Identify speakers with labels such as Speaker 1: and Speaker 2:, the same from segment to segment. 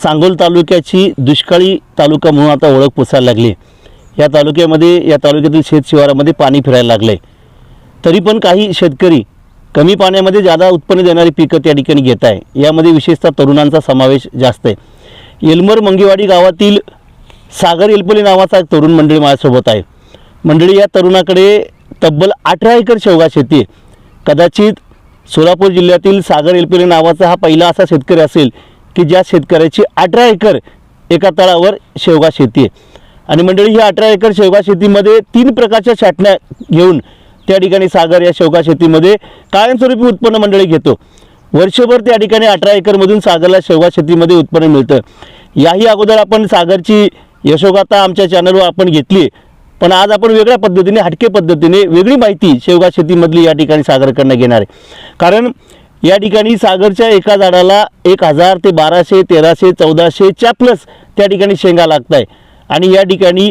Speaker 1: सांगोल तालुक्याची दुष्काळी तालुका म्हणून आता ओळख पोचायला लागली. या तालुक्यामध्ये या तालुक्यातील शेत शिवारामध्ये पाणी फिरायला लागलं आहे तरी पण काही शेतकरी कमी पाण्यामध्ये जादा उत्पन्न देणारी पिकं त्या ठिकाणी घेत आहे. यामध्ये विशेषतः तरुणांचा समावेश जास्त आहे. येलमर मंगेवाडी गावातील सागर एलपले नावाचा एक तरुण मंडळी माझ्यासोबत आहे. मंडळी या तरुणाकडे तब्बल अठरा एकर शेवगा शेती आहे. कदाचित सोलापूर जिल्ह्यातील सागर एलपेले नावाचा हा पहिला असा शेतकरी असेल की ज्या शेतकऱ्याची अठरा एकर एका तळावर शेवगा शेती आहे. आणि मंडळी ही अठरा एकर शेवगा शेतीमध्ये तीन प्रकारच्या छाटण्या घेऊन त्या ठिकाणी सागर या शेवगा शेतीमध्ये कायमस्वरूपी उत्पन्न मंडळी घेतो. वर्षभर त्या ठिकाणी अठरा एकरमधून सागरला शेवगा शेतीमध्ये उत्पन्न मिळतं. याही अगोदर आपण सागरची यशोगाथा आमच्या चॅनलवर आपण घेतली आहे. पण आज आपण वेगळ्या पद्धतीने हटके पद्धतीने वेगळी माहिती शेवगा शेतीमधली या ठिकाणी सागरकडनं घेणार आहे. कारण या ठिकाणी सागरच्या एका झाडाला एक हजार ते बाराशे तेराशे चौदाशेच्या प्लस त्या ठिकाणी शेंगा लागत आहे आणि या ठिकाणी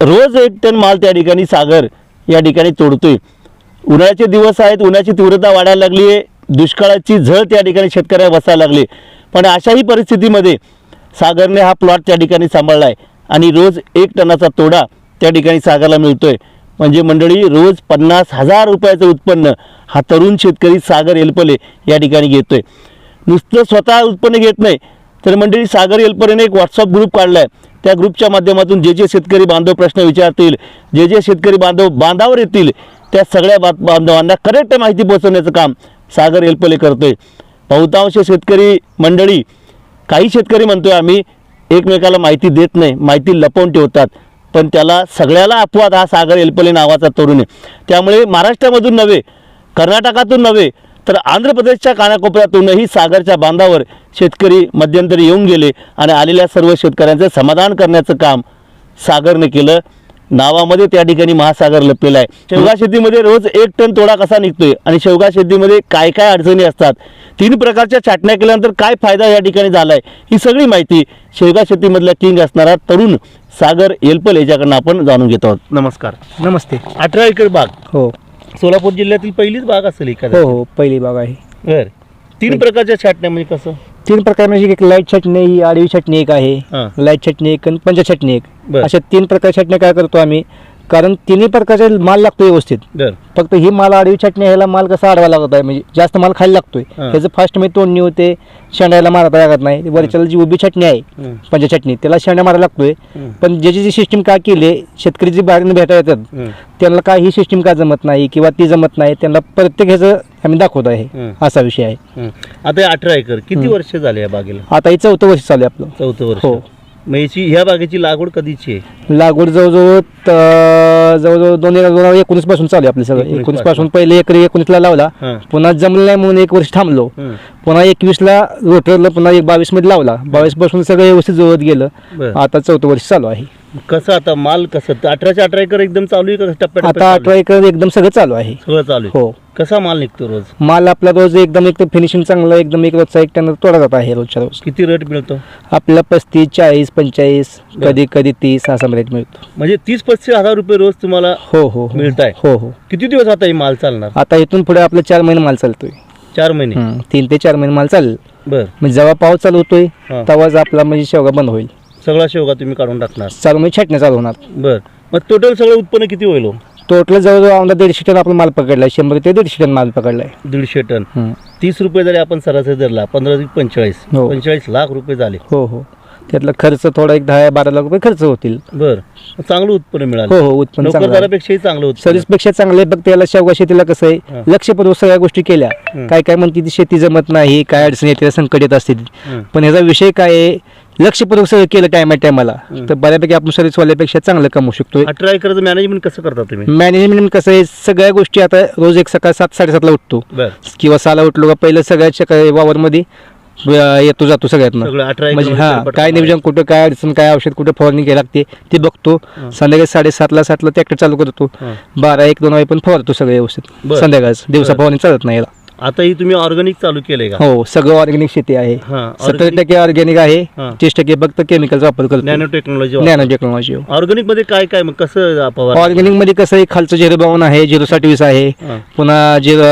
Speaker 1: रोज एक टन माल त्या ठिकाणी सागर या ठिकाणी तोडतोय. उन्हाळ्याचे दिवस आहेत उन्हाची तीव्रता वाढायला लागली आहे दुष्काळाची झळ त्या ठिकाणी शेतकऱ्या बसायला लागली पण अशाही परिस्थितीमध्ये सागरने हा प्लॉट त्या ठिकाणी सांभाळला आहे आणि रोज एक टनाचा तोडा त्या ठिकाणी सागरला मिळतोय. म्हणजे मंडळी रोज पन्नास हजार रुपयाचं उत्पन्न हा तरुण शेतकरी सागर एलपले या ठिकाणी घेतोय. नुसतं स्वतः उत्पन्न घेत नाही तर मंडळी सागर एलपरेने एक व्हॉट्सअप ग्रुप काढला आहे त्या ग्रुपच्या माध्यमातून जे जे शेतकरी बांधव प्रश्न विचारतील जे जे शेतकरी बांधव बांधावर येतील त्या सगळ्या बात बांधवांना करेक्ट माहिती पोहोचवण्याचं काम सागर एलपले करतोय. बहुतांश शेतकरी मंडळी काही शेतकरी म्हणतोय आम्ही एकमेकाला माहिती देत नाही माहिती लपवून ठेवतात. पण त्याला सगळ्याला अपवाद हा सागर एलपले नावाचा तरुण आहे. त्यामुळे महाराष्ट्रामधून नव्हे कर्नाटकातून नव्हे तर आंध्र प्रदेशच्या कानाकोपऱ्यातूनही सागरच्या बांधावर शेतकरी मध्यंतरी येऊन गेले आणि आलेल्या सर्व शेतकऱ्यांचं समाधान करण्याचं काम सागरने केलं. नावामध्ये त्या ठिकाणी महासागर लपलेला आहे. शेवगा शेतीमध्ये रोज एक टन तोडा कसा निघतोय आणि शेवगा शेतीमध्ये काय काय अडचणी असतात? तीन प्रकारच्या छाटण्या केल्यानंतर काय फायदा या ठिकाणी झाला आहे ही सगळी माहिती शेवगा शेतीमधल्या किंग असणारा तरुण सागर एलपल याच्याकडनं आपण जाणून घेतो आहोत. नमस्कार.
Speaker 2: नमस्ते.
Speaker 1: अठरा एकर बाग.
Speaker 2: हो.
Speaker 1: सोलापूर जिल्ह्यातील पहिलीच बाग असेल
Speaker 2: हो हो. पहिली बाग आहे.
Speaker 1: बर. तीन प्रकारच्या छाटण्या म्हणजे कसं?
Speaker 2: तीन प्रकार म्हणजे एक लाइट चटणी ही आडवी चटणी एक आहे.
Speaker 1: हां.
Speaker 2: लाइट चटणी एक आणि पंच चटणी एक.
Speaker 1: बर.
Speaker 2: अशा तीन प्रकार चटण्या काय करतो आम्ही? कारण तिन्ही प्रकारचे माल लागतो व्यवस्थित
Speaker 1: बर
Speaker 2: फक्त ही माल आडवी चटणी ह्याला माल कसा आडवा लागत आहे म्हणजे जास्त माल खायला लागतोय
Speaker 1: हां.
Speaker 2: त्याचं फास्टमध्ये तोडणी होते शेंड्याला मारता लागत नाही वरच्याला जी उभी चटणी आहे
Speaker 1: हं.
Speaker 2: पंच चटणी त्याला शेंड्या मारायला लागतोय. पण ज्याची जी सिस्टीम काय केली शेतकरी जी बाहेरनं भेटा येतात. त्यांना काय ही सिस्टीम का जमत नाही किंवा ती जमत नाही त्यांना प्रत्येक ह्याचं आम्ही दाखवत आहे. असा विषय आहे
Speaker 1: हं. आता हे अठरा एकर किती. वर्ष झाले या बागेला
Speaker 2: आता हे चौथं वर्ष चालू आहे आपलं
Speaker 1: चौथं वर्ष
Speaker 2: हो.
Speaker 1: मग याची ह्या बागेची लागवड कधीची आहे
Speaker 2: लागवड जवळजवळ त- जवळजवळ दोन हजार दोन हजार एकोणीसपासून चालू आहे आपलं सगळं.
Speaker 1: 19
Speaker 2: एकोणीसपासून पहिले एकरी एकोणीसला लावला.
Speaker 1: हं.
Speaker 2: पुन्हा जमलं नाही म्हणून एक वर्ष थांबलो.
Speaker 1: हं.
Speaker 2: पुन्हा एकवीसला रोटरला पुन्हा एक बावीसमध्ये लावला. बावीसपासून सगळं व्यवस्थित जुळत गेलं.
Speaker 1: बरं.
Speaker 2: आता चौथं वर्ष चालू आहे.
Speaker 1: कसं आता माल कसं? अठराच्या अठरा एकर एकदम चालू आहे का टप्प्या
Speaker 2: आता अठरा एकर एकदम सगळं चालू आहे.
Speaker 1: सगळं चालू आहे.
Speaker 2: हो.
Speaker 1: कसा माल निघतो रोज?
Speaker 2: माल आपला रोज एकदम एक फिनिशिंग चांगलं एकदम एक रोजचा एक टन तोडा जात आहे रोजच्या रोज.
Speaker 1: किती रेट मिळतो?
Speaker 2: आपल्याला पस्तीस चाळीस पंचेचाळीस कधी कधी तीस असा रेट मिळतो.
Speaker 1: म्हणजे तीस पस्तीस हजार रुपये रोज तुम्हाला
Speaker 2: हो हो हो.
Speaker 1: मिळताय?
Speaker 2: हो हो.
Speaker 1: किती दिवस आता हे माल चालणार?
Speaker 2: आता इथून पुढे आपला चार महिने माल चालतोय.
Speaker 1: चार महिने.
Speaker 2: तीन ते चार महिने माल चालेल.
Speaker 1: बर.
Speaker 2: म्हणजे जेव्हा पाऊस चालू होतोय
Speaker 1: हा.
Speaker 2: तेव्हाच आपला म्हणजे शेवगा बंद होईल.
Speaker 1: सगळा शेवगा तुम्ही काढून टाकणार.
Speaker 2: चालू म्हणजे छटण्या चालू होणार.
Speaker 1: बर. मग टोटल सगळं उत्पन्न किती होईल हो?
Speaker 2: टोटल जवळजवळ आमदा दीडशे टन आपण माल पकडलाय. शंभर ते दीडशे टन माल पकडलाय.
Speaker 1: दीडशे टन. तीस रुपये जरी आपण सरासरी धरला पंधरा ते पंचेचाळीस.
Speaker 2: हो.
Speaker 1: पंचेचाळीस लाख रुपये झाले.
Speaker 2: हो हो. त्यातला खर्च थोडा एक दहा बारा लाख रुपये खर्च होतील.
Speaker 1: बर. चांगलं उत्पन्न
Speaker 2: हो
Speaker 1: मिळालं.
Speaker 2: हो उत्पन्न चांगलं आहे.
Speaker 1: नोकरदारापेक्षाही चांगलं उत्पन्न.
Speaker 2: सर्व्हिसपेक्षा चांगलं आहे फक्त त्याला शेवगा शेतीला कसं
Speaker 1: हा.
Speaker 2: आहे लक्षपूर्वक सगळ्या गोष्टी केल्या.
Speaker 1: हम्म.
Speaker 2: काय काय म्हणते ती शेती जमत नाही काय अडचण येते संकट येत असते
Speaker 1: हम्म.
Speaker 2: पण ह्याचा विषय काय आहे लक्षपूर्वक सगळं केलं टायमा टायमाला
Speaker 1: हम्म.
Speaker 2: तर बऱ्यापैकी आपण सर्व्हिसवाल्यापेक्षा चांगलं कमवू शकतोय.
Speaker 1: अठरा एकरचं मॅनेजमेंट कसं करता तुम्ही?
Speaker 2: मॅनेजमेंट कसं आहे सगळ्या गोष्टी आता रोज एक सकाळ सात साडेसातला उठतो.
Speaker 1: बर.
Speaker 2: किंवा साला उठलो का पहिलं सगळ्या सकाळी वावरमध्ये येतो जातो
Speaker 1: सगळं
Speaker 2: सगळ्यातनं
Speaker 1: अठरा
Speaker 2: म्हणजे
Speaker 1: एकर
Speaker 2: हा काय नियोजन कुठं काय अडचण काय औषध कुठं फवारणी घ्यायला लागते ते बघतो. संध्याकाळी साडेसातला सातला ट्रॅक्टर चालू करतो
Speaker 1: हं.
Speaker 2: बारा एक दोन वाजे पण फवारतो सगळं व्यवस्थित
Speaker 1: बरं.
Speaker 2: संध्याकाळच दिवसा. फवारणी चालत नाही याला
Speaker 1: आता ही तुम्ही ऑर्गॅनिक चालू केलंय का?
Speaker 2: हो सगळं ऑर्गॅनिक शेती आहे.
Speaker 1: हा
Speaker 2: सत्तर टक्के ऑर्गॅनिक आहे
Speaker 1: हा.
Speaker 2: तीस टक्के फक्त केमिकलचा वापर करतो
Speaker 1: नॅनो टेक्नॉलॉजी
Speaker 2: नॅनो टेक्नॉलॉजी
Speaker 1: ऑर्गॅनिकमध्ये काय काय मग कसं फवार
Speaker 2: ऑर्गॅनिकमध्ये कसं आहे खालचं झिरो बावन आहे झिरो साठ वीस आहे
Speaker 1: हा,
Speaker 2: पुन्हा झिरो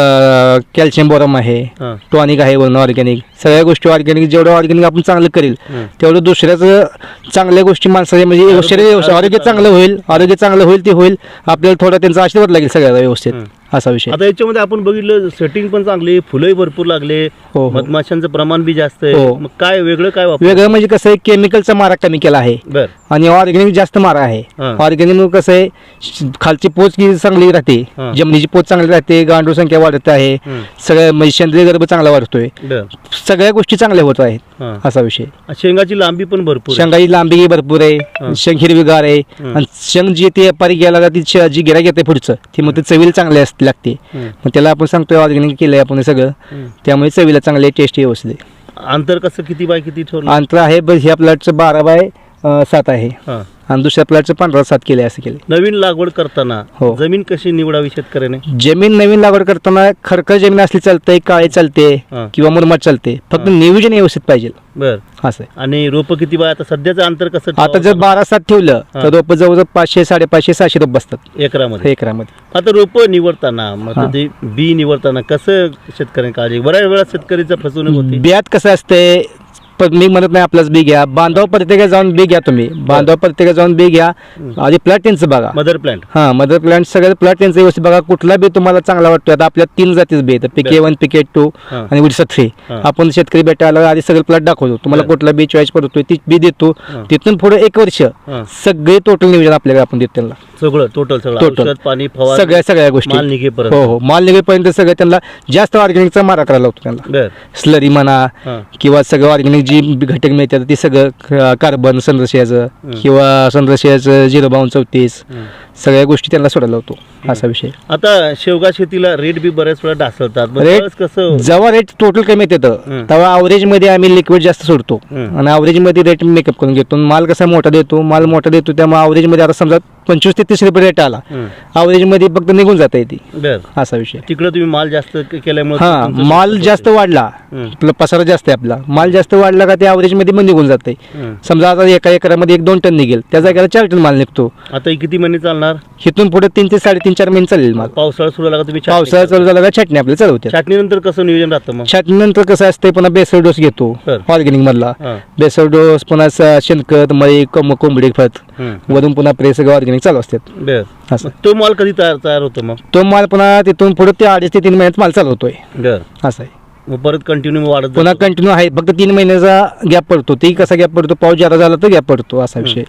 Speaker 2: कॅल्शियम बॉरम आहे
Speaker 1: हा,
Speaker 2: टॉनिक आहे वरून ऑर्गॅनिक सगळ्या गोष्टी ऑर्गॅनिक जेवढं ऑर्गॅनिक आपण चांगलं करेल
Speaker 1: हं.
Speaker 2: तेवढं दुसऱ्याचं चांगल्या गोष्टी माणसाच्या म्हणजे
Speaker 1: आरोग्य-
Speaker 2: शरीर
Speaker 1: आरोग्य
Speaker 2: आरोग्य चांगलं होईल आरोग्य चांगलं होईल ते होईल आपल्याला थोडा त्यांचा आशीर्वाद लागेल सगळ्याला व्यवस्थित.
Speaker 1: हं.
Speaker 2: असा विषय.
Speaker 1: आता याच्यामध्ये आपण बघितलं सेटिंग पण चांगली फुलंही भरपूर लागले.
Speaker 2: हो, हो.
Speaker 1: मधमाशांचं प्रमाण बी जास्त आहे.
Speaker 2: हो.
Speaker 1: मग काय वेगळं काय वापर?
Speaker 2: वेगळं म्हणजे कसं आहे केमिकलचा मारा कमी केला आहे.
Speaker 1: बर.
Speaker 2: आणि ऑर्गॅनिक जास्त मारा आहे. ऑर्गॅनिक कसं आहे श- खालची पोच की चांगली राहते.
Speaker 1: हा.
Speaker 2: जमिनीची पोच चांगली राहते गांडूळ संख्या वाढत आहे. सगळ्या म्हणजे सेंद्रिय गर्भ चांगला वाढतोय.
Speaker 1: बर.
Speaker 2: सगळ्या गोष्टी चांगल्या होत आहेत.
Speaker 1: हा.
Speaker 2: असा विषय
Speaker 1: शेंगाची लांबी पण भरपूर आहे.
Speaker 2: शेंगाची लांबी भरपूर
Speaker 1: हा.
Speaker 2: आहे शेंग हिरवीगार आहे
Speaker 1: हं.
Speaker 2: आणि शेंग जी ते पारी घ्यायला ती श- जी गिराक येते पुढचं ती मग ते चवीला चांगले असते लागते
Speaker 1: हं.
Speaker 2: मग त्याला आपण सांगतोय ऑर्गॅनिक केलंय आपण हे सगळं
Speaker 1: हं.
Speaker 2: त्यामुळे चवीला चांगले टेस्टी व्यवस्थित आहे.
Speaker 1: अंतर कसं किती बाय किती ठेवलं
Speaker 2: अंतर आहे बस ह्या प्लॅटचं बारा बाय अं, सात आहे
Speaker 1: हा.
Speaker 2: आणि दुसऱ्या प्लॅटचं पंधरा सात केले असं केले
Speaker 1: नवीन लागवड करताना
Speaker 2: हो.
Speaker 1: जमीन कशी निवडावी शेतकऱ्याने
Speaker 2: जमीन नवीन लागवड करताना खरखर जमीन असली चालते काळे चालते
Speaker 1: हा.
Speaker 2: किंवा मुरमाड चालते फक्त. नियोजन व्यवस्थित पाहिजे
Speaker 1: बर
Speaker 2: असं आहे.
Speaker 1: आणि रोप किती बाय आता सध्याचं अंतर कसं
Speaker 2: आता जर? बारा सात ठेवलं
Speaker 1: हा.
Speaker 2: तर रोप जवळजवळ पाचशे साडेपाचशे सहाशे रोप बसतात
Speaker 1: एकरामध्ये
Speaker 2: एकरामध्ये
Speaker 1: आता रोप निवडताना मग
Speaker 2: हा.
Speaker 1: ते बी निवडताना कसं शेतकऱ्यांनी काळजी बऱ्याच वेळा शेतकरीचं फसवणूक होती
Speaker 2: बियात कसं असते पण मी म्हणत नाही आपलाच बी घ्या. बांधव प्रत्येका जाऊन बी घ्या तुम्ही. बांधव प्रत्येका जाऊन बी घ्या. आधी प्लॅट त्यांचं बघा.
Speaker 1: मदर प्लांट
Speaker 2: हा मदर प्लांट सगळ्या प्लॅट त्यांचं व्यवस्थित बघा. कुठला बी तुम्हाला चांगला वाटतो. आता आपल्या तीन जातीच बी आहेत. पिके वन पिके टू. आणि उडीसा थ्री. आपण शेतकरी बेटाला आधी सगळं प्लॅट दाखवतो. तुम्हाला. कुठला बी चॉईस पडतोय ती बी देतो. तिथून पुढे एक वर्ष. सगळे टोटल नियोजन आपल्याकडे आपण देतो त्यांना.
Speaker 1: सगळं टोटल सगळं
Speaker 2: Total.
Speaker 1: औषध पाणी फवार
Speaker 2: सगळ्या सगळ्या गोष्टी.
Speaker 1: माल निघेपर्यंत.
Speaker 2: हो हो. माल निघेपर्यंत सगळं त्यांना जास्त ऑर्गॅनिकचा मारा करायला लागतो त्यांना.
Speaker 1: बर.
Speaker 2: स्लरी म्हणा
Speaker 1: हा.
Speaker 2: किंवा सगळं ऑर्गॅनिक जी घटक मिळतात ती सगळं कार्बन
Speaker 1: हं.
Speaker 2: किंवा संद्रशियाचं झिरो बावन चौतीस. सगळ्या गोष्टी त्यांना सोडायला होतो असा विषय.
Speaker 1: आता शेवगा शेतीला रेट बी बऱ्याच वेळा ढासळतात. मग
Speaker 2: रेट
Speaker 1: त्यावेळेस कसं
Speaker 2: जेव्हा रेट टोटल कमी येतं
Speaker 1: हं.
Speaker 2: तेव्हा average मध्ये आम्ही लिक्विड जास्त सोडतो.
Speaker 1: हं.
Speaker 2: आणि average मध्ये रेट मेकअप करून घेतो. माल कसा मोठा देतो माल मोठा देतो त्यामुळे average मध्ये आता समजा पंचवीस ते तीस रुपये रेट आला. मध्ये फक्त निघून जाता
Speaker 1: बर.
Speaker 2: असा विषय.
Speaker 1: तिकडे तुम्ही माल जास्त केल्यामुळे
Speaker 2: हा माल जास्त वाढला. आपला पसारा जास्त आहे आपला. माल जास्त वाढला का ते मध्ये पण निघून जाते. समजा आता एका एकरामध्ये एक दोन टन निघेल. त्या जागेला चार टन माल निघतो.
Speaker 1: आता हे किती महिने चालणार?
Speaker 2: इथून पुढे तीन ते साडेतीन चार महिने चालेल माल.
Speaker 1: पावसाळा सुरू झाला तुम्ही छाटणी
Speaker 2: पावसाळा चालू झाला का छाटणी आपल्याला चालवते
Speaker 1: छाटणीनंतर कसं नियोजन राहतं मग?
Speaker 2: छाटणीनंतर कसं असतं पुन्हा बेसर डोस घेतो. ऑर्गॅनिक मधला. बेसर डोस पुन्हा शेणखत मळी कोंब कोंबडी खत. वरून पुन्हा प्रे सगळं ऑर्गॅनिक चालू असतात.
Speaker 1: बर.
Speaker 2: असं.
Speaker 1: मग तो माल कधी तयार तयार होतो मग?
Speaker 2: तो माल पुन्हा तिथून पुढे ते अडीच ते तीन महिन्यात माल चालू होतोय.
Speaker 1: बर.
Speaker 2: असं आहे.
Speaker 1: मग परत कंटिन्यू वाढत
Speaker 2: पुन्हा. कंटिन्यू आहे. फक्त तीन महिन्याचा गॅप पडतो. ते कसा गॅप पडतो? पाऊस जादा झाला तर गॅप पडतो. असा विषय.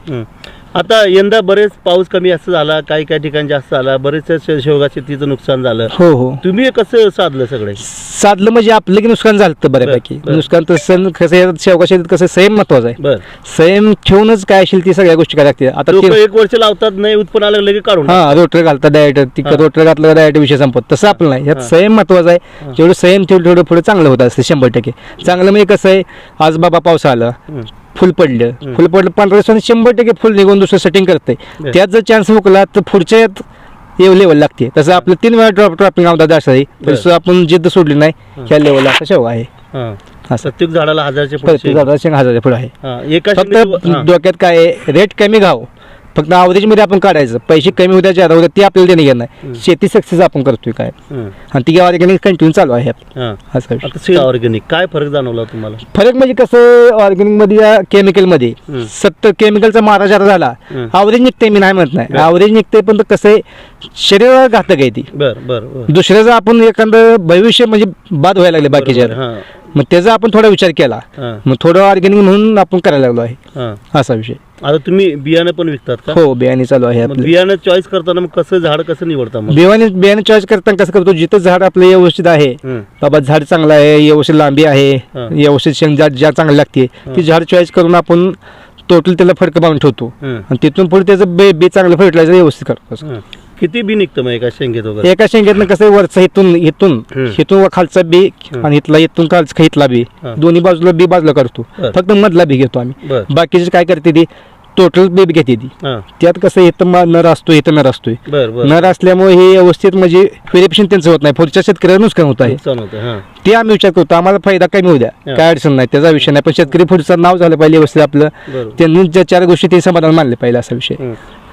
Speaker 1: आता यंदा बरेच पाऊस कमी जास्त झाला काही काही ठिकाणी जास्त झाला बरेच शेवगा शेतीचं नुकसान झालं.
Speaker 2: हो हो.
Speaker 1: तुम्ही कसं साधलं सगळे?
Speaker 2: साधलं म्हणजे आपलं की नुकसान झालं बऱ्यापैकी.
Speaker 1: बरं.
Speaker 2: नुकसान तसं कसं आहे, शेवगा शेतीत कसं संयम महत्वाचं आहे.
Speaker 1: बर.
Speaker 2: संयम ठेवूनच काय असेल ती सगळ्या गोष्टी करायला लागतील आता
Speaker 1: लोक
Speaker 2: ते-
Speaker 1: एक वर्ष लावतात नाही उत्पन्न आलं लगे काढून
Speaker 2: हा रोटर घालतात डायरेक्ट
Speaker 1: हा.
Speaker 2: रोटर घातलं डायरेक्ट विषय संपत. तसं आपलं नाही. यात
Speaker 1: हा.
Speaker 2: संयम महत्त्वाचा आहे. जेवढं संयम ठेवलं तेवढं पुढे चांगलं होत असतं शंभर टक्के. चांगलं म्हणजे कसं आहे आज बाबा पाऊस आला.
Speaker 1: हं.
Speaker 2: फुल पडलं. फुल पडलं पंधरा दिवसांनी शंभर टक्के फुल निघून दुसरं सेटिंग करते. त्यात जर चान्स मुकला तर पुढच्या लेवल लागते तसं आपलं तीन वेळा ड्रॉप ड्रॉपिंग आवतात असं आहे. तसं आपण जिद्द सोडली नाही. ह्या लेवलला असं शेव आहे
Speaker 1: हा. प्रत्येक झाडाला हजारचे
Speaker 2: प्रत्येक झाडाला हजाराच्या पुढे आहे
Speaker 1: हा, एका
Speaker 2: फक्त. डोक्यात काय आहे रेट कमी घाव फक्त average मध्ये आपण काढायचं पैसे कमी होत्या जादा होत्या ते आपल्याला देणे घेणार. नाही शेती सक्सेस आपण करतोय काय. आणि ती ऑर्गॅनिक कंटिन्यू चालू आहे.
Speaker 1: हा.
Speaker 2: असा
Speaker 1: ऑर्गॅनिक काय फरक जाणवला तुम्हाला
Speaker 2: फरक म्हणजे कसं ऑर्गॅनिकमध्ये या
Speaker 1: केमिकलमध्ये.
Speaker 2: सत्तर केमिकलचा मारा जरा झाला. अवरेज निघते मी नाही म्हणत नाही. अवरेज निघते पण कसं शरीराला घातक आहे ती दुसऱ्याचं आपण एखादं भविष्य म्हणजे बाद व्हायला लागले बाकीच्या
Speaker 1: हा.
Speaker 2: मग त्याचा आपण थोडा विचार केला. मग थोडं ऑर्गॅनिक म्हणून आपण करायला लागलो आहे
Speaker 1: हा.
Speaker 2: असा विषय
Speaker 1: आता तुम्ही बियाणं पण विकतात का
Speaker 2: हो बियाणे चालू आहे
Speaker 1: मग
Speaker 2: आपलं
Speaker 1: बियाणं चॉईस करताना मग कसं झाड कसं निवडता मग
Speaker 2: बियाणे बियाणे चॉईस करताना कसं करतो जिथं झाड आपलं व्यवस्थित आहे
Speaker 1: हं.
Speaker 2: बाबा झाड चांगलं आहे व्यवस्थित लांबी आहे
Speaker 1: हा.
Speaker 2: व्यवस्थित शेंग झाड ज्या चांगली लागते ती झाड चॉईस करून आपण टोटल त्याला फडकं बांधून ठेवतो
Speaker 1: हं.
Speaker 2: आणि तिथून पुढे त्याचं बे बी चांगलं फर्टिलायझर व्यवस्थित करतो
Speaker 1: हं. किती बी निघतं मग एका शेंगेत वगैरे?
Speaker 2: एका शेंग्यातनं कसं वरचं इथून इथून. इथून वर खालचा बी. आणि इथला इथून खालचा इथला बी.
Speaker 1: हा.
Speaker 2: दोन्ही बाजूला बी बाजूला करतो.
Speaker 1: बरं.
Speaker 2: फक्त मधला बी घेतो आम्ही.
Speaker 1: बर.
Speaker 2: बाकीचे काय करते ती टोटल बेबी घेते ती.
Speaker 1: हां.
Speaker 2: त्यात कसं इथं मा- नर असतो इथं नर असतोय.
Speaker 1: बर बर.
Speaker 2: नर असल्यामुळे हे व्यवस्थित म्हणजे व्हेरिफिकेशन त्यांचं होत नाही. पुढच्या शेतकऱ्याला नुकसान होत आहे.
Speaker 1: नुकसान होतं हां.
Speaker 2: ते आम्ही विचार करतो. आम्हाला फायदा कमी होऊ द्या.
Speaker 1: हा.
Speaker 2: काय अडचण नाही त्याचा विषय नाही. पण शेतकरी पुढचं नाव झालं पाहिजे व्यवस्थित आपलं.
Speaker 1: बरोबर.
Speaker 2: त्यांनी ज्या चार गोष्टी ते समाधान मानले पाहिजे असा विषय.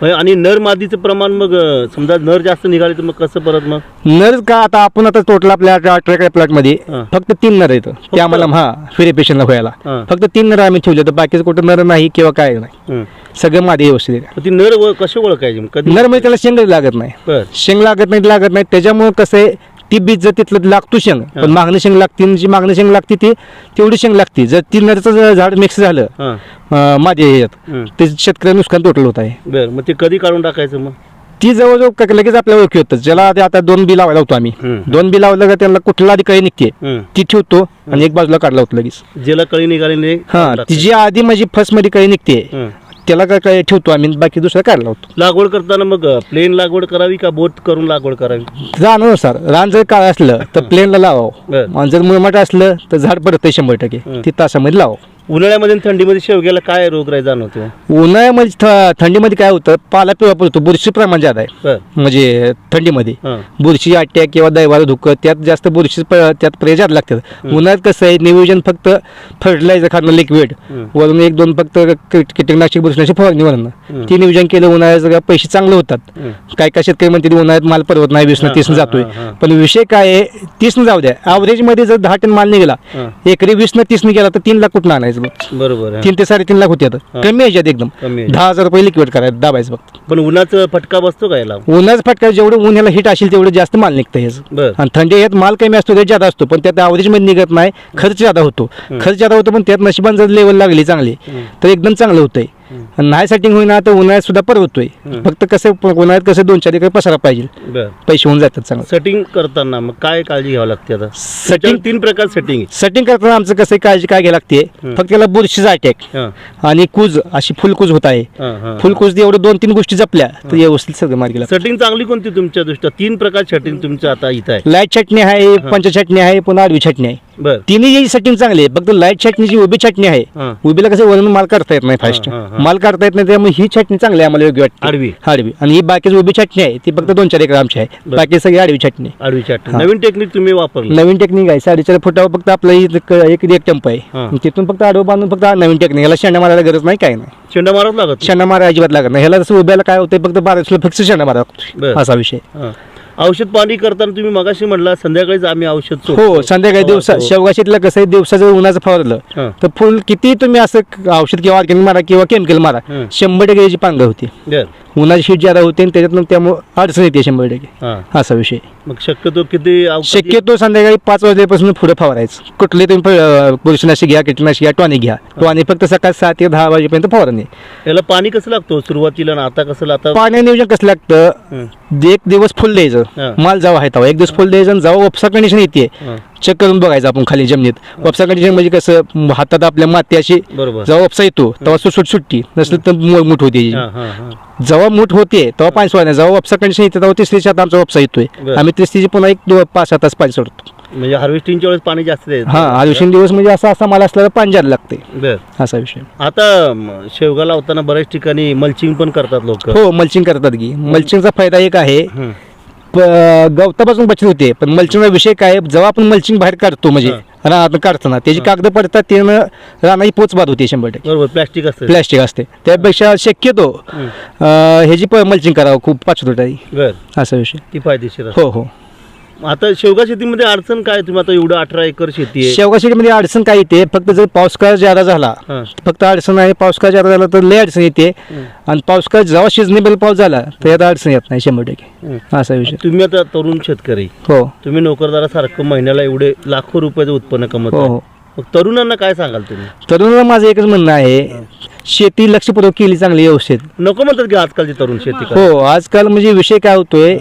Speaker 1: म्हणजे आणि नर मादीचं प्रमाण मग अं, समजा नर जास्त निघाले तर मग कसं परत मग?
Speaker 2: नर का आता आपण आता टोटल आपल्या अठरा प्लॉटमध्ये
Speaker 1: हा.
Speaker 2: फक्त तीन नर आहेत. ते आम्हाला हा व्हेरिफिकेशनला व्हायला
Speaker 1: हां.
Speaker 2: फक्त तीन नर आम्ही ठेवले तर बाकीचं कुठं नर नाही किंवा काय नाही.
Speaker 1: हं.
Speaker 2: सगळं माझे व्यवस्थित आहे.
Speaker 1: मग ती नर व- कसे ओळखायचे मग? कधी?
Speaker 2: नर म्हणजे त्याला शेंग लागत नाही.
Speaker 1: बर.
Speaker 2: शेंग लागत नाही लागत नाही. त्याच्यामुळे कसं आहे ती बीज जर तिथलं लागतो शेंग. पण मागणी शेंग लागते जी मागणी शेंग लागते ती तेवढी शेंग लागते जर ती नरचं जर झाड मिक्स झालं
Speaker 1: हां
Speaker 2: माझ्या ह्याच्यात. ते शेतकऱ्याला नुकसान टोटल होत आहे
Speaker 1: बर मग ते कधी काढून टाकायचं मग
Speaker 2: ती जवळजवळ लगेच आपल्याला ओळखी होतं ज्याला आता दोन बी लावायला होतो आम्ही. दोन बी लावलं का त्याला कुठला आधी काही निघते. ती ठेवतो आणि एक बाजूला काढला होतो लगेच
Speaker 1: ज्याला कळी निघाली
Speaker 2: हा ती जी आधी म्हणजे फर्स्टमध्ये काही निघते. त्याला काय काय ठेवतो आम्ही? बाकी दुसरा काढला होतो
Speaker 1: लागवड करताना मग प्लेन लागवड करावी का बोट करून लागवड करावी?
Speaker 2: रानानुसार रान जर काळ असलं तर प्लेनला लावावं.
Speaker 1: बरं.
Speaker 2: आणि जर मुळमाट असलं तर झाड पडतं शंभर टक्के.
Speaker 1: हं.
Speaker 2: ती तासामध्ये लावावं.
Speaker 1: उन्हाळ्यामध्ये आणि थंडीमध्ये शेवग्याला काय रोगराई जाणवतो?
Speaker 2: उन्हाळ्यामध्ये थ- थंडीमध्ये काय होतं? पाला पिवळा पडतो बुरशी प्रमाण जास्त आहे.
Speaker 1: बर.
Speaker 2: म्हणजे थंडीमध्ये.
Speaker 1: हां.
Speaker 2: बुरशी अटॅक किंवा दैवाला धुकं त्यात जास्त बुरशी प- त्यात प्रेजात लागतात. उन्हाळ्यात कसं आहे नियोजन फक्त फर्टिलायझर खाणं लिक्विड
Speaker 1: हं.
Speaker 2: वरून एक दोन फक्त कीट- कीटकनाशक बुरशीनाशक फवारणी वरून
Speaker 1: हं.
Speaker 2: ती नियोजन केलं उन्हाळ्यात सगळं पैसे चांगले होतात.
Speaker 1: हं.
Speaker 2: काय काय शेतकरी म्हणते उन्हाळ्यात माल परवत नाही वीस
Speaker 1: हां,
Speaker 2: तीस
Speaker 1: हां,
Speaker 2: जातोय.
Speaker 1: हां, हां.
Speaker 2: पण विषय काय आहे तीस जाऊ द्या. ॲव्हरेजमध्ये जर दहा टन माल निघाला
Speaker 1: हां.
Speaker 2: एकरी वीस न तीस गेला तर तीन लाख कुठं आणायचं? बघ.
Speaker 1: बरोबर आहे.
Speaker 2: तीन ते साडेतीन लाख होते आता. कमी याच्यात एकदम.
Speaker 1: कमी आहे.
Speaker 2: दहा हजार रुपये लिक्विड करायचं दाबायचं बघ.
Speaker 1: पण उन्हाचं फटका बसतो का याला?
Speaker 2: उन्हाच फटका जेवढं ऊन याला हिट असेल तेवढं जास्त माल निघतं
Speaker 1: बर.
Speaker 2: आणि थंडी यात माल कमी असतो ते जादा असतो पण त्यात average मध्ये निघत नाही खर्च जादा होतो. खर्च जादा होतो पण त्यात नशिबान जर लेवल लागली चांगली. तर एकदम चांगलं होतंय. नाही सेटिंग होईना तर उन्हाळ्यात सुद्धा परवतोय
Speaker 1: हं.
Speaker 2: फक्त कसं उन्हाळ्यात कसं दोन चार एकर पसारा पाहिजे. पैसे होऊन जातात चांगलं.
Speaker 1: सेटिंग करताना मग काय काळजी घ्यावी लागते आता? त्याच्यावर तीन प्रकार सेटिंग
Speaker 2: सेटिंग करताना आमचं कसं काळजी काय घ्यायला लागते. फक्त त्याला बुरशीचा अटॅक आणि कुज अशी फुलकुज होत आहे. फुलकुज एवढं दोन तीन गोष्टी जपल्या तर व्यवस्थित सगळं मार्गी
Speaker 1: सेटिंग चांगली कोणती तुमच्या दृष्ट्या तीन प्रकार सेटिंग तुमच्या आता इथं आहे.
Speaker 2: लाइट चटणी आहे पंच चटणी आहे पुन्हा आडवी चटणी आहे.
Speaker 1: बर.
Speaker 2: तिन्ही सेटिंग चांगली आहे. फक्त लाइट चटणीची उभी चटणी आहे उभीला कसं वरून माल काढता येत नाही फास्ट. माल काढता येत नाही त्यामुळे ही चटणी चांगली आहे आम्हाला योग्य वाटते.
Speaker 1: आडवी.
Speaker 2: आडवी. आणि ही बाकीची उभी चटणी आहे ती फक्त दोन चार एकर आमची आहे. बाकी सगळी आडवी चटणी
Speaker 1: आडवी चटणी. नवीन टेक्निक तुम्ही वापरली.
Speaker 2: नवीन टेक्निक आहे. साडेचार फुटावर फक्त आपलं एक एक टंप आहे. तिथून फक्त आडवं बांधून फक्त नवीन टेक्निक याला शेंडा मारायला गरज नाही काय नाही.
Speaker 1: शेंडा मारत लागत
Speaker 2: शेंडा मारा अजिबात लागत नाही. ह्याला जसं उभ्याला काय होतं फक्त बारा फिक्स शेंडा मारा असा विषय.
Speaker 1: औषध पाणी करताना तुम्ही मगाशी म्हणला संध्याकाळीच आम्ही औषध
Speaker 2: हो. संध्याकाळी दिवसा
Speaker 1: हो.
Speaker 2: शेवगा शेतीला कसं आहे दिवसा जर उन्हाचं फवारलं
Speaker 1: हां.
Speaker 2: तर फुल किती तुम्ही असं औषध किंवा ऑर्गॅनिक मारा किंवा केमिकल मारा
Speaker 1: हं.
Speaker 2: शंभर टक्के पांगळ होती
Speaker 1: बर
Speaker 2: उन्हाची शीट ज्यादा होते आणि त्याच्यातून त्यामुळे अडचण येते शंभर टक्के.
Speaker 1: हां.
Speaker 2: असा विषय.
Speaker 1: मग शक्यतो किती
Speaker 2: शक्यतो संध्याकाळी पाच वाजल्यापासून पुढे फवारायचं. कुठले तुम्ही प- बुरशीनाशक घ्या कीटकनाशक घ्या टॉनिक घ्या. टॉनिक फक्त सकाळ सात ते दहा वाजेपर्यंत फवारणी.
Speaker 1: याला पाणी कसं लागतो सुरुवातीला ना आता कसं आता
Speaker 2: पाणी नियोजन कसं लागतं?
Speaker 1: हं.
Speaker 2: एक दिवस फुल
Speaker 1: हां.
Speaker 2: द्यायचं माल जेव्हा आहे तेव्हा एक दिवस फुल द्यायचं आणि जेव्हा उपसा कंडिशन येते.
Speaker 1: हां.
Speaker 2: चेक करून बघायचं आपण खाली जमिनीत. उपसा कंडिशन म्हणजे कसं हातात आपल्या माती अशी
Speaker 1: बरोबर.
Speaker 2: जेव्हा उपसा येतो तेव्हा सुटसुट सुट्टी नसलं तर मुठ होते. जेव्हा मूठ होते तेव्हा पाणी सोडणार जेव्हा उपसा कंडिशन येते तेव्हा तिसरी शेत आमचा उपसा येतोय. आम्ही तिसरीची पुन्हा एक दो- पाच सहा तास पाणी सोडतो.
Speaker 1: म्हणजे हार्वेस्टिंगच्या वेळेस पाणी जास्त
Speaker 2: हा आयुष्य दिवस म्हणजे असा असा माल असल्यावर पाणी जायला लागते असा विषय.
Speaker 1: आता शेवगा लावताना बऱ्याच ठिकाणी मल्चिंग पण करतात लोक.
Speaker 2: हो मल्चिंग करतात की. मल्चिंगचा फायदा एक आहे. प- गवतापासून बचत होते. पण मल्चिंगचा विषय काय जेव्हा आपण मल्चिंग बाहेर काढतो म्हणजे काढताना त्याची कागद पडतात त्यानं रानाची पोच बाद होते शंभर टक्के.
Speaker 1: बरोबर प्लॅस्टिक असतं.
Speaker 2: प्लॅस्टिक असते. त्यापेक्षा शक्यतो
Speaker 1: हं.
Speaker 2: अं, ह्याची प मल्चिंग करावं खूप आहे
Speaker 1: बर.
Speaker 2: असा विषय.
Speaker 1: ती फायदेशीर असते.
Speaker 2: हो हो.
Speaker 1: आता शेवगा शेतीमध्ये अडचण काय तुम्ही आता एवढं अठरा एकर शेती आहे
Speaker 2: शेवगा शेतीमध्ये अडचण काय येते फक्त जर पाऊस काळ ज्यादा झाला
Speaker 1: हां.
Speaker 2: फक्त अडचण आहे पाऊस काळ ज्यादा झाला तर लय अडचण येते. आणि पाऊस काळ जेव्हा सिजनेबल पाऊस झाला तर यात अडचण येत नाही शंभर टक्के. असा विषय
Speaker 1: तुम्ही आता तरुण शेतकरी
Speaker 2: हो
Speaker 1: तुम्ही नोकरदारासारखं महिन्याला एवढे लाखो रुपयाचं उत्पन्न कमवत
Speaker 2: हो
Speaker 1: आहे.
Speaker 2: हो
Speaker 1: मग तरुणांना काय सांगाल तुम्ही
Speaker 2: तरुणाला माझं एकच म्हणणं आहे शेती लक्षपूर्वक केली चांगली व्यवस्थित
Speaker 1: नको म्हणतात की आजकालची तरुण शेती.
Speaker 2: हो आजकाल म्हणजे विषय काय होतोय.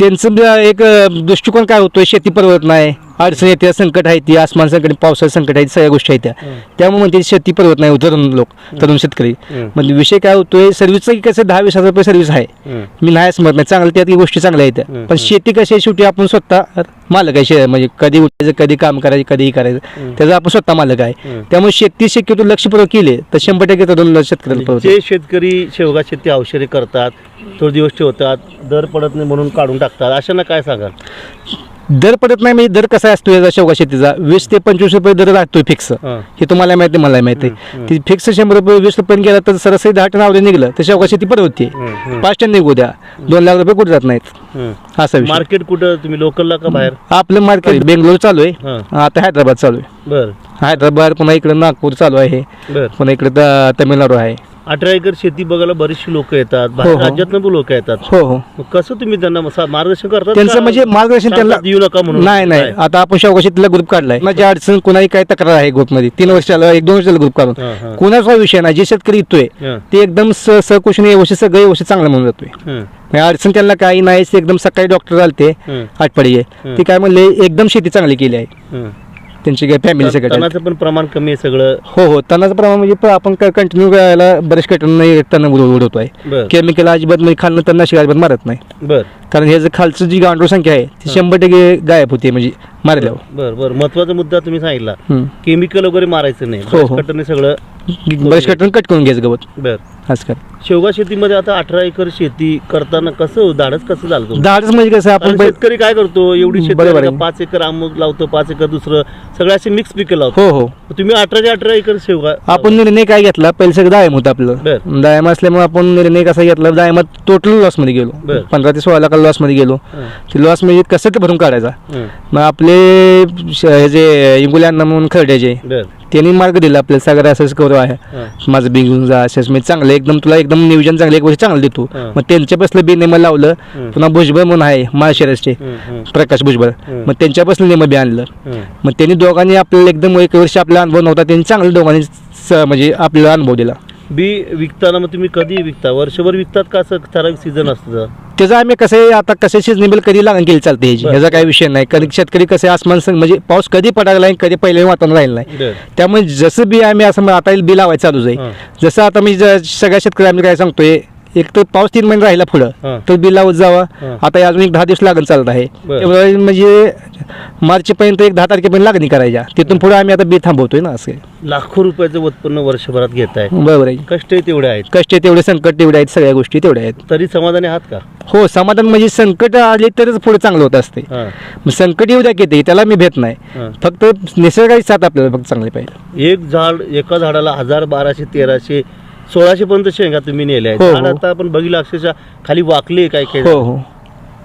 Speaker 2: त्यांचं एक दृष्टिकोन काय होतोय? शेती परवडत नाही. अडचण येते संकट आहे ती आसमान संकट पावसाचं संकट आहे सगळ्या गोष्टी आहेत त्या त्यामुळे म्हणते शेती परवत नाही तरुण लोक तरुण शेतकरी. म्हणजे विषय काय होतोय सर्व्हिसचं कसं दहा वीस हजार रुपये सर्व्हिस आहे. मी नाही समजत नाही चांगलं त्यात गोष्टी चांगल्या आहेत पण. शेती कशी आहे शेवटी आपण स्वतः मालक आहे म्हणजे कधी उठायचं कधी काम करायचं कधीही करायचं. त्याचा आपण स्वतः मालक आहे. त्यामुळे शेती शक्यतो लक्षपूर्वक केली तर शंभर टक्के तरुण शेतकऱ्याला परवडते.
Speaker 1: जे शेतकरी शेवगा शेती औषधी करतात थोडे दिवस ठेवतात दर पडत नाही म्हणून काढून टाकतात अशांना काय सांगाल
Speaker 2: दर पडत नाही म्हणजे दर कसा असतो याचा शेवगा शेतीचा? वीस ते पंचवीस रुपये दर लागतोय फिक्स
Speaker 1: हां.
Speaker 2: तुम्हाला माहिती आहे, मला माहिती आहे. ती फिक्स शंभर रुपये वीस रुपये गेला तर सरासरी दहा टन आवडे निघलं तर शेवगा शेती परवडते. पाच टन निघू द्या. दोन लाख रुपये कुठे जात नाहीत?
Speaker 1: हं.
Speaker 2: असा
Speaker 1: मार्केट कुठं? तुम्ही लोकलला का बाहेर?
Speaker 2: आपलं मार्केट बेंगलोर चालू आहे. आता हैदराबाद चालू आहे. हैदराबाद पुन्हा इकडे नागपूर चालू आहे. पुन्हा इकडे तामिळनाडू आहे.
Speaker 1: अठरा एकर शेती बघायला बरीचशी लोक येतात. बाहेर
Speaker 2: हो, हो.
Speaker 1: राज्यातनं पण लोक येतात.
Speaker 2: हो हो.
Speaker 1: मग कसं तुम्ही त्यांना मसा- मार्गदर्शन करतात
Speaker 2: त्यांचं
Speaker 1: का?
Speaker 2: म्हणजे मार्गदर्शन त्यांना
Speaker 1: सांगतात, येऊ नका म्हणून.
Speaker 2: नाही नाही? आता आपण शेवगा शेतीला ग्रुप काढलाय माझी अडचण कुणाही काय तक्रार आहे ग्रुपमध्ये तीन वर्षाला एक दोन वर्षाला ग्रुप काढून.
Speaker 1: हां, हां.
Speaker 2: कुणाचा विषय नाही. जे शेतकरी येतोय
Speaker 1: हां,
Speaker 2: ते एकदम स सकुशने व्यवस्थित सगळं व्यवस्थित चांगलं म्हणून जातोय.
Speaker 1: हां,
Speaker 2: म्हणजे अडचण त्यांना काही नाही. ते एकदम सकाळी डॉक्टर आलते
Speaker 1: हां,
Speaker 2: आठवडे
Speaker 1: हं.
Speaker 2: ते काय म्हणले एकदम शेती चांगली केली आहे.
Speaker 1: हां.
Speaker 2: त्यांची काय फॅमिली सगळं
Speaker 1: तणाचं पण प्रमाण कमी आहे सगळं.
Speaker 2: हो हो. तणाचं प्रमाण म्हणजे प- आपण कंटिन्यू करायला बरेच कंटिन्यू तण उडवतो आहे
Speaker 1: बर.
Speaker 2: केमिकल अजिबात म्हणजे खाल्लं तणनाशक अजिबात मारत नाही.
Speaker 1: बर.
Speaker 2: कारण हे जे खालचं जी गांडूळ संख्या आहे ती शंभर टक्के गायब होते म्हणजे मारल्यावर.
Speaker 1: बर बर. महत्त्वाचा मुद्दा तुम्ही सांगितला.
Speaker 2: हम्म.
Speaker 1: केमिकल वगैरे मारायचं नाही.
Speaker 2: हो, हो.
Speaker 1: कटने सगळं
Speaker 2: बरेच कटून कट करून घ्यायचं गवत.
Speaker 1: बर.
Speaker 2: असं कर.
Speaker 1: शेवगा शेतीमध्ये आता अठरा एकर शेती करताना कसं धाडस कसं झालं तुमचं?
Speaker 2: दहाच म्हणजे कसं
Speaker 1: कारण
Speaker 2: आपण
Speaker 1: शेतकरी काय करतो एवढी शेती
Speaker 2: बरोबर आहे.
Speaker 1: पाच एकर आमूग लावतो पाच एकर दुसरं सगळं असे मिक्स पिकं लावतो.
Speaker 2: हो हो.
Speaker 1: तुम्ही अठराचे अठरा एकर शेवगा
Speaker 2: आपण निर्णय काय घेतला? पहिले सगळं दायम होतं आपलं. दायम असल्यामुळे आपण निर्णय कसा घेतला? दायमात टोटल लॉसमध्ये
Speaker 1: बर.
Speaker 2: गेलो पंधरा ते सोळा लाख लॉसमध्ये गेलो. ते लॉस म्हणजे कसं ते भरून काढायचा. मग आपले श- हे जे इंगुल्यांना म्हणून खरड्याचे
Speaker 1: बर.
Speaker 2: त्यांनी मार्ग दिला आपल्याला सगळं असंच करू आहे. माझं बी घेऊन जा असंच मी चांगलं एकदम तुला एकदम नियोजन चांगलं एक वर्ष चांगलं देतो.
Speaker 1: हं.
Speaker 2: मग त्यांच्या बसलं बी नेमं लावलं
Speaker 1: हं.
Speaker 2: पुन्हा भुजबळ म्हणून आहे माळशिरसचे प्रकाश भुजबळ.
Speaker 1: हं.
Speaker 2: मग त्यांच्या बसलं नेमं बी आणलं. मग त्यांनी दोघांनी आपल्याला एकदम एक वर्ष आपला अनुभव नव्हता त्यांनी चांगलं दोघांनी स- म्हणजे आपल्याला अनुभव दिला.
Speaker 1: बी विकताना मग तुम्ही कधी विकता? वर्षभर विकतात का असं ठराविक सीझन असतं? त्याचं?
Speaker 2: आम्ही कसं आता कसं सिजनेबल कधी लागण केली चालते ह्याची. ह्याचा काही विषय नाही कधी शेतकरी कसे आसमान संग- म्हणजे पाऊस कधी पडायला नाही कधी पहिले वातावरण राहिलं नाही त्यामुळे जसं बी आम्ही असं आता बी लावायचं आहे
Speaker 1: हं.
Speaker 2: जसं आता मी सगळ्या शेतकरी आम्ही काय सांगतोय एक तर पाऊस तीन महिने राहिला पुढं. तर बी लावत जावा. आता अजून एक दहा दिवस लागण चालत आहे. त्यामुळे म्हणजे मार्चपर्यंत एक दहा तारखेपर्यंत लागणी करायच्या. तिथून पुढे आम्ही आता बी थांबवतोय ना असं.
Speaker 1: लाखो रुपयाचं उत्पन्न वर्षभरात घेताय
Speaker 2: बरोबर आहे.
Speaker 1: कष्ट तेवढे आहेत.
Speaker 2: कष्ट तेवढे संकट तेवढे आहेत सगळ्या गोष्टी तेवढ्या आहेत.
Speaker 1: तरी समाधानी आहात का?
Speaker 2: हो समाधान म्हणजे संकट आले तरच पुढे चांगलं होत असते. संकट येऊ द्या किती त्याला मी भेट नाही. फक्त निसर्गाची साथ आपल्याला फक्त चांगली पाहिजे.
Speaker 1: एक झाड एका झाडाला हजार बाराशे तेराशे सोळाशे पर्यंत शेंगा तुम्ही नेल्या आहेत.
Speaker 2: हो, हो.
Speaker 1: आता आपण बघितलं अक्षरशः खाली वाकले काय काय
Speaker 2: हो हो.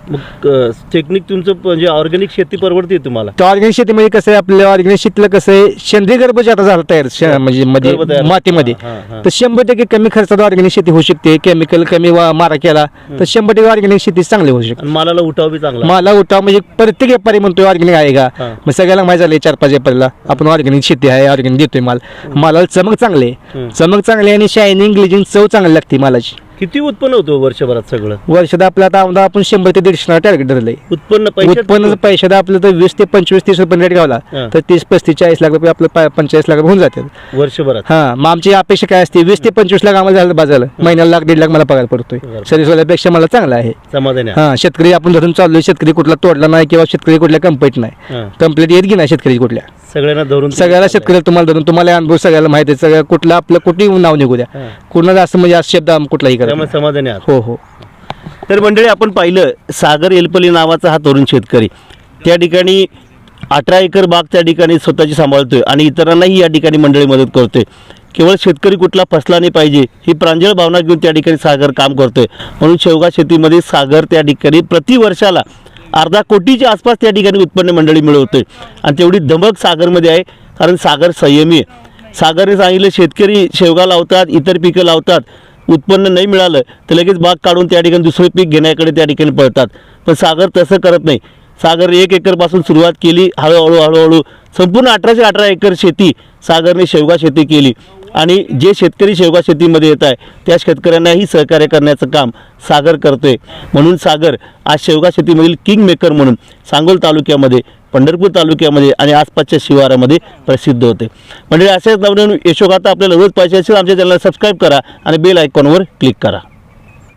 Speaker 1: मग टेक्निक तुमचं म्हणजे ऑर्गॅनिक शेती परवडते तुम्हाला?
Speaker 2: तर ऑर्गॅनिक शेतीमध्ये कसं आहे आपल्या ऑर्गॅनिक शेतीला कसं आहे सेंद्रिय गर्भ जे आता झालं तयार श- म्हणजे मध्ये
Speaker 1: गर्भ तयार.
Speaker 2: मातीमध्ये.
Speaker 1: हां, हां, हां.
Speaker 2: तर शंभर टक्के कमी खर्चात ऑर्गॅनिक शेती होऊ शकते केमिकल कमी वा- मारा केला तर शंभर टक्के ऑर्गॅनिक शेती चांगली होऊ शकते.
Speaker 1: आणि मालाला उठाव बी चांगला.
Speaker 2: मला उठाव म्हणजे प्रत्येक व्यापारी म्हणतोय ऑर्गॅनिक आहे का?
Speaker 1: हां.
Speaker 2: मग सगळ्याला माहिती झालं चार पाच व्यापारीला आपण ऑर्गॅनिक शेती आहे ऑर्गॅनिक देतोय माल. मालाला चमक चांगली
Speaker 1: हं.
Speaker 2: चमक चांगली आणि शायनिंग ग्लिजिंग चव चांगली लागते मालाची.
Speaker 1: किती उत्पन्न होतं वर्षभरात सगळं?
Speaker 2: वर्षात आपलं आता आमदा आपण शंभर ते दीडशे टार्गेट धरलंय.
Speaker 1: उत्पन्न पैशात
Speaker 2: उत्पन्न पैशात आपलं तर वीस ते पंचवीस तीस रुपये रेट
Speaker 1: हां.
Speaker 2: तर तीस पस्तीस चाळीस लाख रुपये आपलं पा- पंचेचाळीस लाख रुपये होऊन जातात.
Speaker 1: वर्षभरात?
Speaker 2: हा. मग आमची अपेक्षा काय असते? वीस ते पंचवीस लाख आम्हाला झालं बाजारला. महिन्याला लाख दीड लाख मला पगार पडतोय.
Speaker 1: पगार.
Speaker 2: सर्व्हिसवाल्यापेक्षा मला चांगला आहे.
Speaker 1: समाधानी आहे.
Speaker 2: हा. शेतकरी आपण धरून चाललोय शेतकरी कुठला तोडला नाही किंवा शेतकरी कुठल्या कंप्लीट नाही.
Speaker 1: हां.
Speaker 2: कंप्लीट येत की नाही शेतकरी कुठल्या?
Speaker 1: सगळ्यांना धरून
Speaker 2: सगळ्याला शेतकऱ्याला तुम्हाला धरून तुम्हाला अनुभव सगळ्याला माहिती आहे. सगळं कुठलं आपलं कुठेही नाव निघू द्या. कुणाला असं म्हणजे आज शब्द कुठलाही करा
Speaker 1: त्यामुळे समाधानी आहात.
Speaker 2: हो हो.
Speaker 1: तर मंडळी आपण पाहिलं सागर एलपली नावाचा हा तरुण शेतकरी. त्या ठिकाणी अठरा एकर बाग त्या ठिकाणी स्वतःची सांभाळतोय आणि इतरांनाही या ठिकाणी मंडळी मदत करतोय. केवळ शेतकरी कुठला फसला नाही पाहिजे ही प्रांजळ भावना घेऊन त्या ठिकाणी सागर काम करतोय. म्हणून शेवगा शेतीमध्ये सागर त्या ठिकाणी प्रतिवर्षाला अर्धा कोटीच्या आसपास त्या ठिकाणी उत्पन्न मंडळी मिळवते आणि तेवढी धमक सागरमध्ये आहे कारण सागर संयमी आहे. सागरने सांगितलं शेतकरी शेवगा लावतात इतर पिकं लावतात उत्पन्न नाही मिळालं तर लगेच बाग काढून त्या ठिकाणी दुसरं पीक घेण्याकडे त्या ठिकाणी पळतात. पण सागर तसं करत नाही. सागर एक एकरपासून सुरुवात केली हळूहळू हळूहळू संपूर्ण अठराशे अठरा एकर शेती सागरने शेवगा शेती केली. आणि जे शेतकरी शेवगा शेतीमध्ये येत आहे त्या शेतकऱ्यांनाही सहकार्य करण्याचं काम सागर करतोय. म्हणून सागर आज शेवगा शेतीमधील किंग मेकर म्हणून सांगोल तालुक्यामध्ये पंढरपूर तालुक्यामध्ये आणि आसपासच्या शिवारामध्ये प्रसिद्ध होते. म्हणजे अशाच नवनवीन यशोगाथा आपल्याला रोज पाहिजे असेल आमच्या चॅनलला सबस्क्राईब करा आणि बेल आयकॉनवर क्लिक करा.